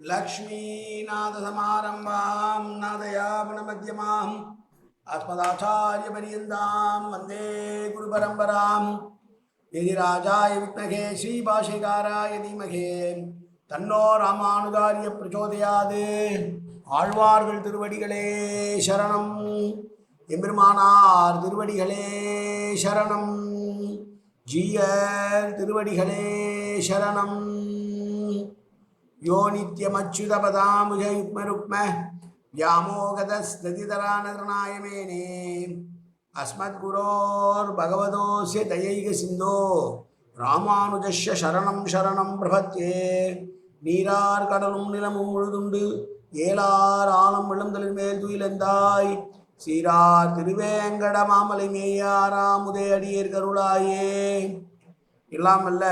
लक्ष्मीनाथसमारम्भां नादयापनमध्यमाम् अस्मदाचार्यपर्यन्तां वन्दे गुरुपरम्परां यदि राजाय विद्महे श्रीभाषिकाराय धीमहे தன்னோ ராமானுகாரிய பிரச்சோதயாது ஆழ்வார்கள் திருவடிகளே சரணம் எம்பெருமானார் திருவடிகளே சரணம் ஜீயர் திருவடிகளே சரணம் யோ நித்யமச்சுதபதாமுஜயுக்மருக்ம வியாமோகதஸ்ததிதரானதனாயமேனே அஸ்மத்குரோர் பகவதோசிய தயைக சிந்தோ ராமானுஜஸ்ய சரணம் சரணம் பிரபத்தே நீரார் கடலும் நிலமும் முழுதுண்டு ஏலார் ஆலம் விழுந்தலின் மேல் துயிலெந்தாய் சீரார் திருவேங்கட மாமலை மேயாராமுதே அடியேர் கருளாயே இல்லாமல்ல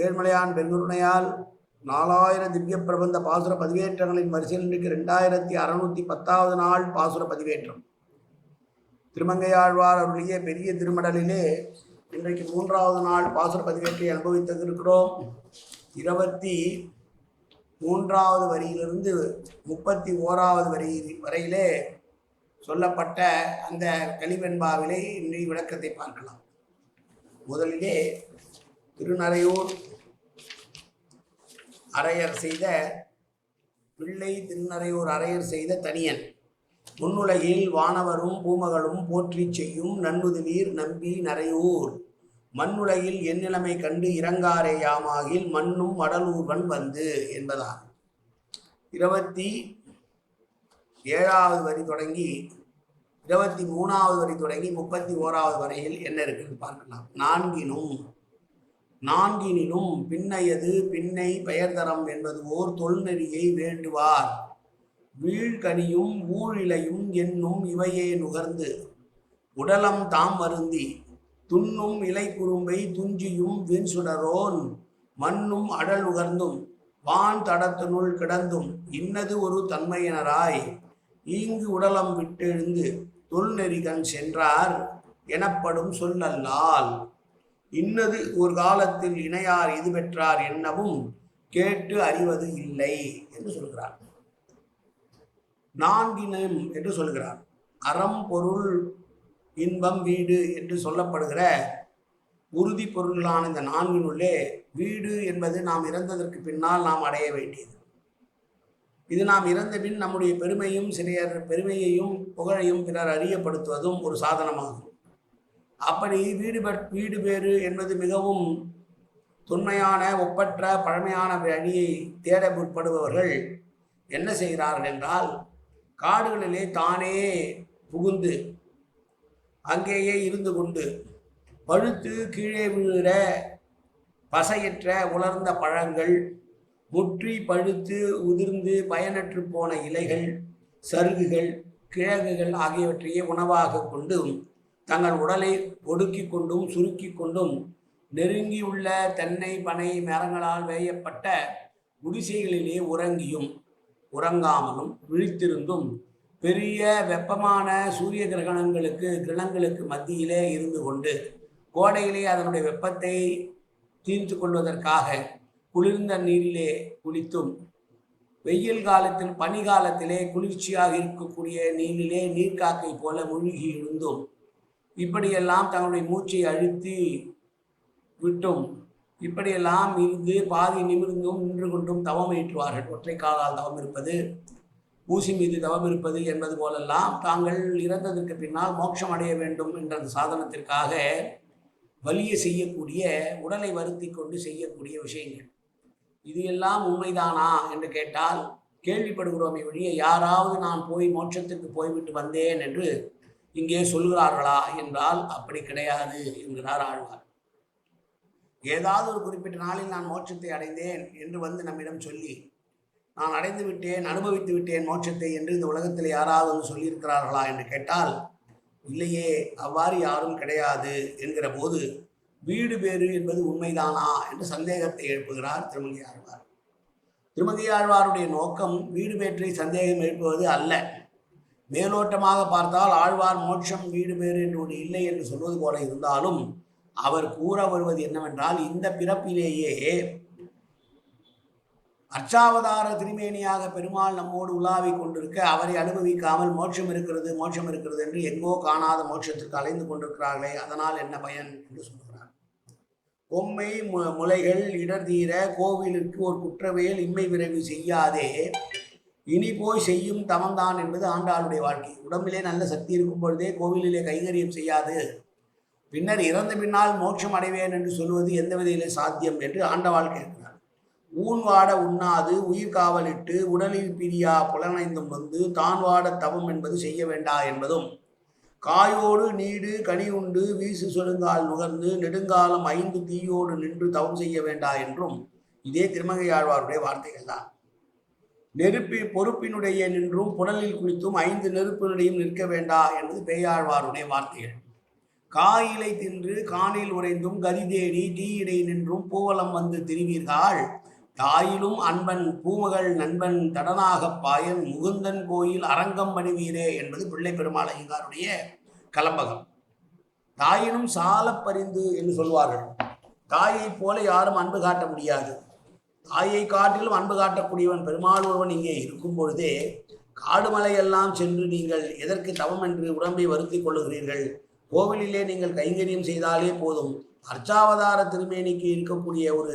ஏழ்மலையான் பெருந்துணையால் நாலாயிரம் திவ்ய பிரபந்த பாசுர பதிவேற்றங்களின் வரிசையில் இன்றைக்கு ரெண்டாயிரத்தி அறுநூத்தி பத்தாவது நாள் பாசுர பதிவேற்றம். திருமங்கையாழ்வார் அவருடைய பெரிய திருமடலிலே இன்றைக்கு மூன்றாவது நாள் பாசுர பதிவேற்றை அனுபவித்திருக்கிறோம். இருபத்தி மூன்றாவது வரியிலிருந்து முப்பத்தி ஓராவது வரி வரையிலே சொல்லப்பட்ட அந்த கலிவெண்பாவிலே இன்றைய விளக்கத்தை பார்க்கலாம். முதலிலே திருநறையூர் அரையர் செய்த பிள்ளை திருநறையூர் அரையர் செய்த தனியன். முன்னுலகில் வானவரும் பூமகளும் போற்றிச் செய்யும் நன்முதுவீர் நம்பி நரையூர் மண்ணுலகில் எந்நிலைமை கண்டு இறங்காரேயாமாகில் மண்ணும் வடலூர்வன் வந்து என்பதார் இருபத்தி ஏழாவது வரி தொடங்கி இருபத்தி மூணாவது வரி தொடங்கி முப்பத்தி ஓராவது வரையில் என்ன இருக்குன்னு பார்க்கலாம். நான்கினும் நான்கினிலும் பின்னையது பின்னை பெயர்தரம் என்பது ஓர் தொல்நெறியை வேண்டுவார். வீழ்கனியும் ஊழிலையும் என்னும் இவையே நுகர்ந்து உடலம் தாம் வருந்தி துண்ணும் இலை குறும்பை துஞ்சியும் வின்சுடரோன் மண்ணும் அடல் நுகர்ந்தும் வான் தடத்தினுள் கிடந்தும் இன்னது ஒரு தன்மையினராய். ஈங்கு உடலம் விட்டெழுந்து தொல்நெறிகன் சென்றார் எனப்படும் சொல்லல்லால். இன்னது ஒரு காலத்தில் இணையார் இது பெற்றார் என்னவும் கேட்டு அறிவது இல்லை என்று சொல்கிறார். நான்கினம் என்று சொல்கிறார். அறம் பொருள் இன்பம் வீடு என்று சொல்லப்படுகிற உறுதி பொருள்களான இந்த நான்கினுள்ளே வீடு என்பது நாம் இறந்ததற்கு பின்னால் நாம் அடைய வேண்டியது. இது நாம் இறந்த பின் நம்முடைய பெருமையும் சிறிய பெருமையையும் புகழையும் பிறர் அறியப்படுத்துவதும் ஒரு சாதனமாகும். அப்படி வீடு வீடு பேறு என்பது மிகவும் தொன்மையான ஒப்பற்ற பழமையான வழியை தேட முற்படுபவர்கள் என்ன செய்கிறார்கள் என்றால் காடுகளிலே தானே புகுந்து அங்கேயே இருந்து கொண்டு பழுத்து கீழே விழுகிற பசையற்ற உலர்ந்த பழங்கள் முற்றி பழுத்து உதிர்ந்து பயனற்று போன இலைகள் சருகுகள் கிழங்குகள் ஆகியவற்றையே உணவாக கொண்டும் தங்கள் உடலை ஒடுக்கி கொண்டும் சுருக்கி கொண்டும் நெருங்கியுள்ள தென்னை பனை மரங்களால் வேயப்பட்ட குடிசைகளிலே உறங்கியும் உறங்காமலும் விழித்திருந்தும் பெரிய வெப்பமான சூரிய கிரகணங்களுக்கு கிரணங்களுக்கு மத்தியிலே இருந்து கொண்டு கோடையிலே அதனுடைய வெப்பத்தை தீர்த்து கொள்வதற்காக குளிர்ந்த நீரிலே குளித்தும் வெயில் காலத்தில் பனி காலத்திலே குளிர்ச்சியாக இருக்கக்கூடிய நீரிலே நீர்க்காக்கை போல மூழ்கி இருந்தும் இப்படியெல்லாம் தங்களுடைய மூச்சை அழுத்தி விட்டும். இப்படியெல்லாம் இருந்து பாதி நிமிர்ந்தும் நின்று கொண்டும் தவம் ஏற்றுவார்கள். ஒற்றை காலால் தவம் இருப்பது ஊசி மீது தவம் இருப்பது என்பது போலெல்லாம் தாங்கள் இறந்ததற்கு பின்னால் மோட்சம் அடைய வேண்டும் என்ற அந்த சாதனத்திற்காக வலிய செய்யக்கூடிய உடலை வருத்தி கொண்டு செய்யக்கூடிய விஷயங்கள். இது எல்லாம் உண்மைதானா என்று கேட்டால் கேள்விப்படுகிறோமே வழியே யாராவது நான் போய் மோட்சத்துக்கு போய்விட்டு வந்தேன் என்று இங்கே சொல்கிறார்களா என்றால் அப்படி கிடையாது என்கிறார் ஆழ்வார். ஏதாவது ஒரு குறிப்பிட்ட நாளில் நான் மோட்சத்தை அடைந்தேன் என்று வந்து நம்மிடம் சொல்லி நான் அடைந்து விட்டேன் அனுபவித்து விட்டேன் மோட்சத்தை என்று இந்த உலகத்தில் யாராவது வந்து சொல்லியிருக்கிறார்களா என்று கேட்டால் இல்லையே அவ்வாறு யாரும் கிடையாது என்கிற போது வீடு பேறு என்பது உண்மைதானா? என்று சந்தேகத்தை எழுப்புகிறார் திருமங்கை ஆழ்வார். திருமங்கை ஆழ்வாருடைய நோக்கம் வீடு பேற்றை சந்தேகம் எழுப்புவது அல்ல. மேலோட்டமாக பார்த்தால் ஆழ்வார் மோட்சம் வீடு பேறு என்று ஒன்று இல்லை என்று சொல்வது போல இருந்தாலும் அவர் கூற வருவது என்னவென்றால் இந்த பிறப்பிலேயே அர்ச்சாவதார திருமேனியாக பெருமாள் நம்மோடு உலாவிக் கொண்டிருக்க அவரை அனுபவிக்காமல் மோட்சம் இருக்கிறது மோட்சம் இருக்கிறது என்று எங்கோ காணாத மோட்சத்திற்கு அலைந்து கொண்டிருக்கிறார்களே அதனால் என்ன பயன் என்று சொல்கிறார். பொம்மை மு- முலைகள் இடர் தீர கோவிலுக்கு ஒரு குற்றவியல் இம்மை விரைவு செய்யாதே இனி போய் செய்யும் தவம்தான் என்பது ஆண்டாளுடைய வாழ்க்கை. உடம்பிலே நல்ல சக்தி இருக்கும் பொழுதே கோவிலிலே கைங்கரியம் செய்யாது. பின்னர் இறந்த பின்னால் மோட்சம் அடைவேன் என்று சொல்வது எந்த விதையிலே சாத்தியம் என்று ஆண்டவாள் கேட்கிறார் ஊன் வாட உண்ணாது உயிர் காவலிட்டு உடலில் பிரியா புலனைந்தும் வந்து தான் வாட தவம் என்பது செய்ய வேண்டா என்பதும். காயோடு நீடு கனி உண்டு வீசு சொலுங்கால் நுகர்ந்து நெடுங்காலம் ஐந்து தீயோடு நின்று தவம் செய்ய வேண்டா என்றும் இதே திருமங்கையாழ்வாருடைய வார்த்தைகள் தான் நெருப்பி பொறுப்பினுடைய நின்றும் புடலில் குளித்தும் ஐந்து நெருப்பினுடையும் நிற்க வேண்டா என்பது பேயாழ்வாருடைய வார்த்தைகள். காயிலை தின்று காணில் உறைந்தும் கதி தேடி தீயிடை நின்றும் பூவலம் வந்து திரிவீர்கள். தாயிலும் அன்பன் பூமகள் நண்பன் தடனாகப் பாயன் முகுந்தன் கோயில் அரங்கம் பணிவீரே என்பது பிள்ளை பெருமாள் ஐயங்காருடைய கலம்பகம். தாயினும் சாலப் பரிந்து என்று சொல்வார்கள். தாயைப் போல யாரும் அன்பு காட்ட முடியாது. தாயை காட்டிலும் அன்பு காட்டக்கூடியவன் பெருமாள் ஒருவன் இங்கே இருக்கும் பொழுதே காடுமலையெல்லாம் சென்று நீங்கள் எதற்கு தவம் என்று உடம்பை வருத்தி கொள்ளுகிறீர்கள்? கோவிலிலே நீங்கள் கைங்கரியம் செய்தாலே போதும். அர்ச்சாவதார திருமேனிக்கு இருக்கக்கூடிய ஒரு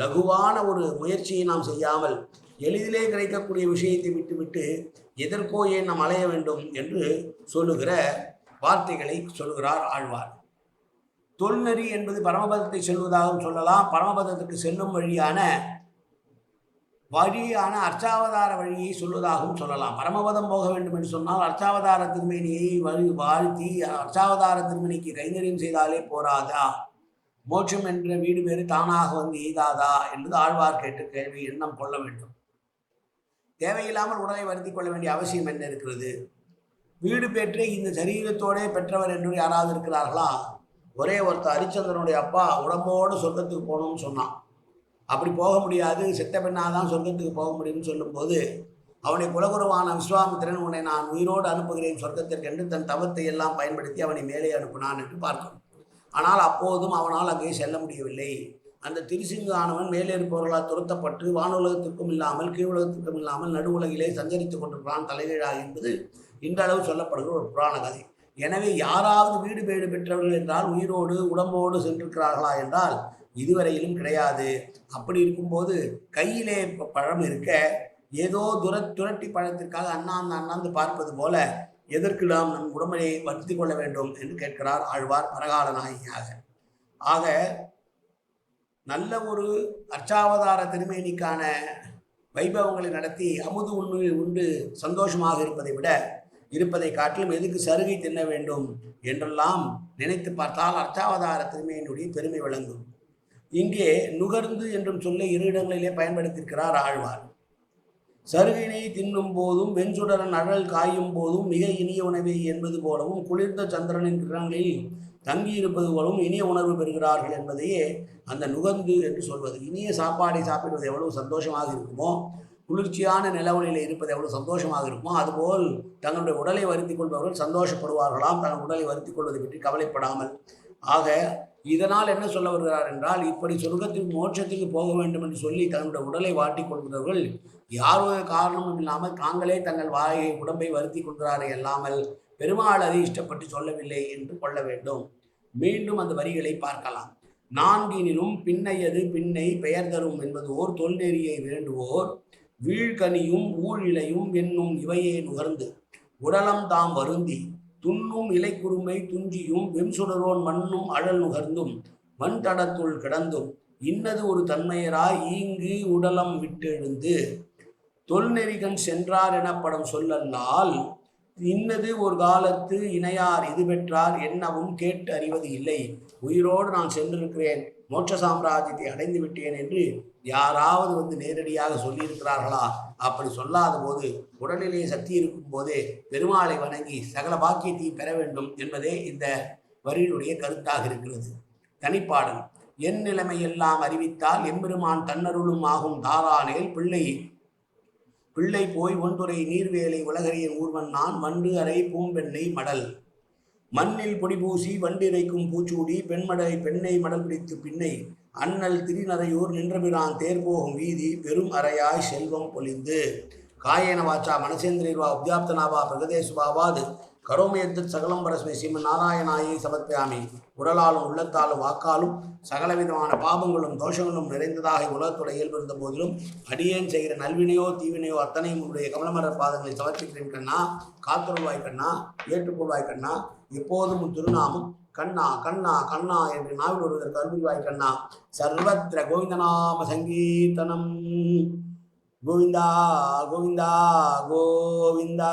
லகுவான ஒரு முயற்சியை நாம் செய்யாமல் எளிதிலே கிடைக்கக்கூடிய விஷயத்தை விட்டுவிட்டு எதற்கோ ஏன் நாம் அலைய வேண்டும் என்று சொல்லுகிற வார்த்தைகளை சொல்லுகிறார் ஆழ்வார். தொல்நெறி என்பது பரமபதத்தை செல்வதாகவும் சொல்லலாம். பரமபதத்துக்கு செல்லும் வழியான வழியான அர்ச்சாவதார வழியை சொல்வதாகவும் சொல்லலாம். பரமபதம் போக வேண்டும் என்று சொன்னால் அர்ச்சாவதார திருமேனியை வழி வாழ்த்தி அர்ச்சாவதார திருமணிக்கு கைங்கரியம் செய்தாலே போராதா? மோட்சம் என்ற வீடு பேறு தானாக வந்து எய்தாதா? என்பது ஆழ்வார் கேட்டு கேள்வி எண்ணம் கொள்ள வேண்டும். தேவையில்லாமல் உடலை வருத்தி கொள்ள வேண்டிய அவசியம் என்ன இருக்கிறது? வீடு பெற்று இந்த சரீரத்தோடே பெற்றவர் என்று யாராவது இருக்கிறார்களா? ஒரே ஒருத்தர் ஹரிச்சந்திரனுடைய அப்பா உடம்போடு சொர்க்கத்துக்கு போகணும்னு சொன்னான். அப்படி போக முடியாது. செத்த பெண்ணாக தான் சொர்க்கத்துக்கு போக முடியும்னு சொல்லும்போது அவனை குலகுருவான விஸ்வாமித்திரன் உன்னை நான் உயிரோடு அனுப்புகிறேன். சொர்க்கத்திற்கென்று தன் தவத்தை எல்லாம் பயன்படுத்தி அவனை மேலே அனுப்பினான் என்று பார்க்கிறோம் ஆனால் அப்போதும் அவனால் அங்கே செல்ல முடியவில்லை. அந்த திருசிங்கு ஆனவன் மேலே இருப்பவர்களால் துரத்தப்பட்டு வானுலகத்திற்கும் இல்லாமல் கீழுலகத்திற்கும் இல்லாமல் நடு உலகிலே சஞ்சரித்துக் கொண்டிருக்கிறான் தலைகீழாக என்பது இன்றளவு சொல்லப்படுகிற ஒரு புராண கதை. எனவே யாராவது வீடு பேடு பெற்றவர்கள் என்றால் உயிரோடு உடம்போடு சென்றிருக்கிறார்களா என்றால் இதுவரையிலும் கிடையாது. அப்படி இருக்கும்போது கையிலே இப்போ பழம் இருக்க ஏதோ துர துரட்டி பழத்திற்காக அண்ணாந்து அண்ணாந்து பார்ப்பது போல எதற்கு நாம் நம் உடம்பை வருத்தி கொள்ள வேண்டும் என்று கேட்கிறார் ஆழ்வார் பரகால நாயகியாக. ஆக நல்ல ஒரு அர்ச்சாவதார திருமேனிக்கான வைபவங்களை நடத்தி அமுது உண்ணு உண்டு சந்தோஷமாக இருப்பதை விட இருப்பதை காட்டிலும் எதுக்கு சருகை தின்ன வேண்டும் என்றெல்லாம் நினைத்து பார்த்தால் அர்ச்சாவதார திருமையினுடைய பெருமை விளங்கும். இங்கே நுகர்ந்து என்றும் சொல்ல இரு இடங்களிலே பயன்படுத்தியிருக்கிறார் ஆழ்வார். சருகினை தின்னும் போதும் வெஞ்சுடரன் அழல் காயும் போதும் மிக இனிய உணவை என்பது போலவும் குளிர்ந்த சந்திரனின் கிரணங்களில் தங்கியிருப்பது போலவும் இனிய உணர்வு பெறுகிறார்கள் என்பதையே அந்த நுகர்ந்து என்று சொல்வது. இனிய சாப்பாடை சாப்பிடுவது எவ்வளவு சந்தோஷமாக இருக்குமோ? குளிர்ச்சியான நிலவொளியில் இருப்பது எவ்வளவு சந்தோஷமாக இருக்குமோ? அதுபோல் தங்களுடைய உடலை வருத்தி கொள்பவர்கள் சந்தோஷப்படுவார்களாம். தங்கள் உடலை வருத்தி கொள்வதை பற்றி கவலைப்படாமல். ஆக இதனால் என்ன சொல்ல வருகிறார் என்றால் இப்படி சொர்க்கத்திற்கு மோட்சத்துக்கு போக வேண்டும் என்று சொல்லி தன்னுடைய உடலை வாட்டிக் கொள்கிறவர்கள் யாரோ காரணமும் இல்லாமல் தாங்களே தங்கள் வாயை உடம்பை வருத்தி கொள்கிறாரே அல்லாமல் பெருமாள் அதை இஷ்டப்பட்டு சொல்லவில்லை என்று கொள்ள வேண்டும். மீண்டும் அந்த வரிகளை பார்க்கலாம். நான்கினிலும் பின்னையது பின்னை பெயர் தரும் என்பது ஓர் தொல்நெறியை வேண்டுவோர் வீழ்கனியும் ஊழிலையும் என்னும் இவையே நுகர்ந்து உடலம் தாம் வருந்தி துண்ணும் இலைக்குறுமை துஞ்சியும் வெம்சுடரோன் மண்ணும் அழல் நுகர்ந்தும் மண் தடத்துள் கிடந்தும் இன்னது ஒரு தன்மையராய் ஈங்கு உடலம் விட்டெழுந்து தொல்நெறிகன் சென்றார் எனப்படும் சொல்லல்லால் இன்னது ஒரு காலத்து இணையார் இது பெற்றார் என்னவும் கேட்டு அறிவது இல்லை. உயிரோடு நான் சென்றிருக்கிறேன். மோட்ச சாம்ராஜ்யத்தை அடைந்து விட்டேன் என்று யாராவது வந்து நேரடியாக சொல்லியிருக்கிறார்களா? அப்படி சொல்லாத போது உடல்நிலையை சக்தி இருக்கும் போதே பெருமாளை வணங்கி சகல பாக்கியத்தை பெற வேண்டும் என்பதே இந்த வரியினுடைய கருத்தாக இருக்கிறது. தனிப்பாடல். என் நிலைமையெல்லாம் அறிவித்தால் எம்பெருமான் தன்னருளும் ஆகும் தாரானேல் பிள்ளை பிள்ளை போய் ஒன்றுரை நீர்வேலை உலகறிய ஊர்வன் நான் வண்டு அறை பூம்பெண்ணை மடல். மண்ணில் பொடி பூசி வண்டிரைக்கும் பூச்சூடி பெண்மடை பெண்ணை மடல் பிடித்து பின்னை. அண்ணல் திருநறையூர் நின்றபிரான் தேர் போகும் வீதி பெரும் அறையாய் செல்வம் பொலிந்து. காயேன வாச்சா மனசேந்திரவா உத்யாப்தனாவா பிரகதேசுவாவாது கரோமேத்து சகலம் பரஸ்மை ஸ்ரீமன் நாராயணாயை சமர்ப்பியாமி. உடலாலும் உள்ளத்தாலும் வாக்காலும் சகலவிதமான பாபங்களும் தோஷங்களும் நிறைந்ததாக உலகத்துடைய இயல்பு இருந்த போதிலும் அடியேன் செய்கிற நல்வினையோ தீவினையோ அத்தனையும் உடைய கமலமர பாதங்களை சமர்ப்பிக்கிறேன் கண்ணா. காத்துருவாய் கண்ணா. ஏற்றுக்கொள்வாய் கண்ணா. எப்போதும் திருநாமம் கண்ணா கண்ணா கண்ணா என்று நாவில் ஒருவர் அருள்வாய் கண்ணா. சர்வத்திர கோவிந்தநாம சங்கீர்த்தனம். கோவிந்தா கோவிந்தா கோவிந்தா.